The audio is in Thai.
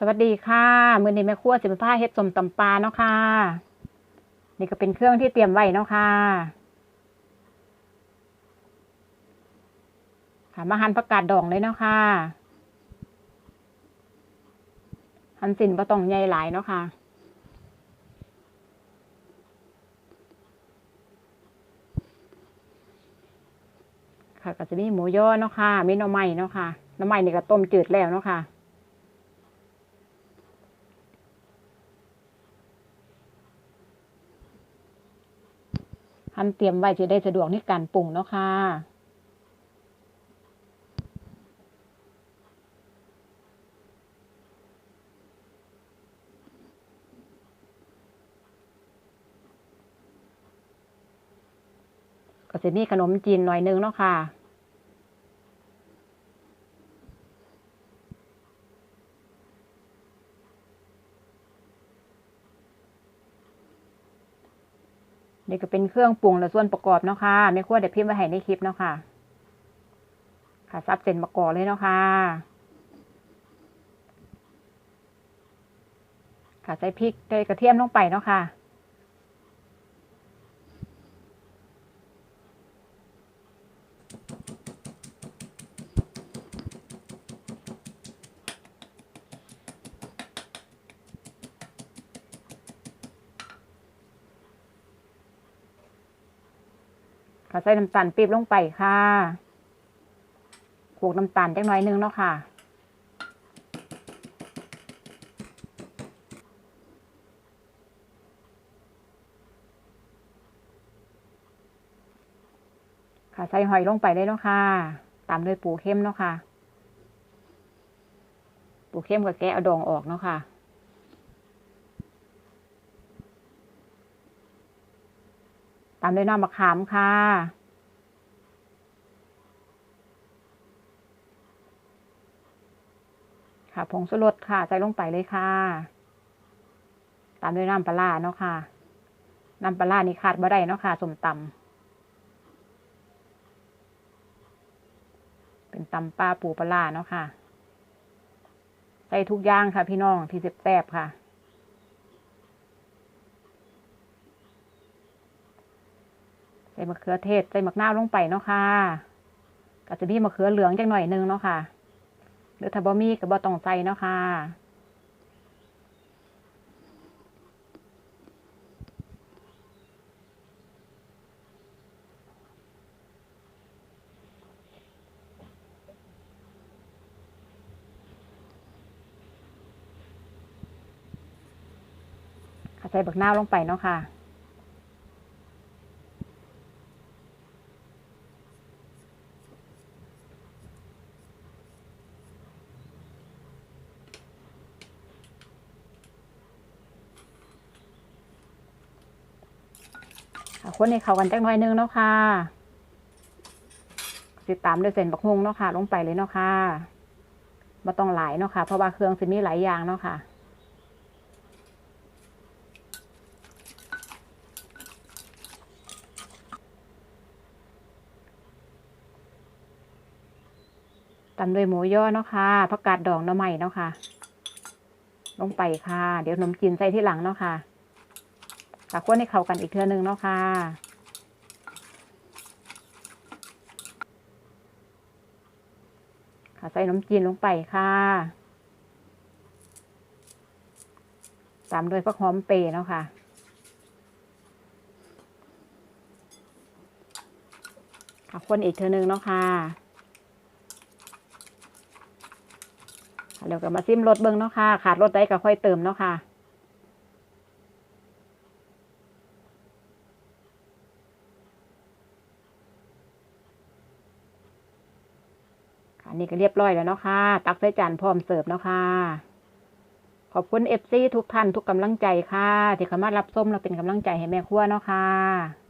สวัสดีค่ะมือนี้แม่ครัวสิมาพาเฮ็ดสมตำปลาเนาะค่ะ นี่ก็เป็นเครื่องที่เตรียมไว้เนาะค่ะค่ะมาหั่นผักกาดดองเลยเนาะค่ะหั่นสินบ่ต้องใหญ่หลายเนาะค่ะค่ะก็จะมีหมูย่อเนาะค่ะมีหน่อไม้เนาะค่ะหน่อไม้นี่ก็ต้มจืดแล้วเนาะค่ะ หั่นเตรียมไว้จะได้สะดวกในการปรุงเนาะค่ะก็จะมีขนมจีนหน่อยนึงเนาะค่ะ นี่ก็เป็นเครื่องปรุงและส่วนประกอบเนาะค่ะไม่ควเดี๋ยวพิมพ์ไว้ให้ในคลิปเนาะค่ะ ค่ะซับเส้นมะกอกเลยเนาะค่ะ ค่ะใส่พริกใส่กระเทียมลงไปเนาะค่ะ ใส่น้ำตาลปี๊บลงไปค่ะขลกน้ำตาลจักน่อยนึงเนาะค่ะ ค่ะใส่หอยลงไปเลยเนาะค่ะ ตามด้วยปูเข้มเนาะค่ะ ปูเข้มกับแกะเอาดองออกเนาะค่ะ ตามด้วยน้ำมะขามค่ะค่ะผงชูรสค่ะ ใส่ลงไปเลยค่ะ ตามด้วยน้ำปลาเนาะค่ะ น้ำปลานี่ขาดบ่ได้เนาะค่ะสมตำเป็นตำปลาปูปลาเนาะค่ะ ใส่ทุกอย่างค่ะพี่น้องที่แซ่บค่ะ ใส่มะเขือเทศใส่มะนาวลงไปเนาะค่ะก็จะมีมะเขือเหลืองจังหน่อยนึงเนาะค่ะหรือถ้าบ่มีก็บ่ต้องใส่เนาะค่ะใส่บักนาวลงไปเนาะค่ะ ค่ะคนให้เข้ากันจักหน่อยนึงเนาะค่ะติดตามด้วยเส้นบักฮุงเนาะค่ะ ลงไปเลยเนาะค่ะมาต้องหลายเนาะค่ะ เพราะว่าเครื่องสิมีหลายอย่างเนาะค่ะตามด้วยหมูย่อเนาะค่ะผักกาดดองหน้ำใหม่เนาะค่ะ ลงไปค่ะ เดี๋ยวนมจีนใส่ที่หลังเนาะค่ะ ค่ะคั่วให้เข้ากันอีกเทื่อนึงเนาะค่ะค่ะใส่น้ำจีนลงไปค่ะตามด้วยผักหอมเปรย์เนาะค่ะค่ะคนอีกเทื่อนึงเนาะค่ะเดี๋ยวก็มาซิมรสเบิ้งเนาะค่ะ ขาดรสได้ก็ค่อยเติมเนาะคะค่ะ นี่ก็เรียบร้อยแล้วเนาะค่ะตักใส่จานพร้อมเสิร์ฟเนาะค่ะขอบคุณเอฟซีทุกท่านทุกกำลังใจค่ะ ที่เข้ามารับส้มเราเป็นกำลังใจให้แม่ครัวเนาะค่ะ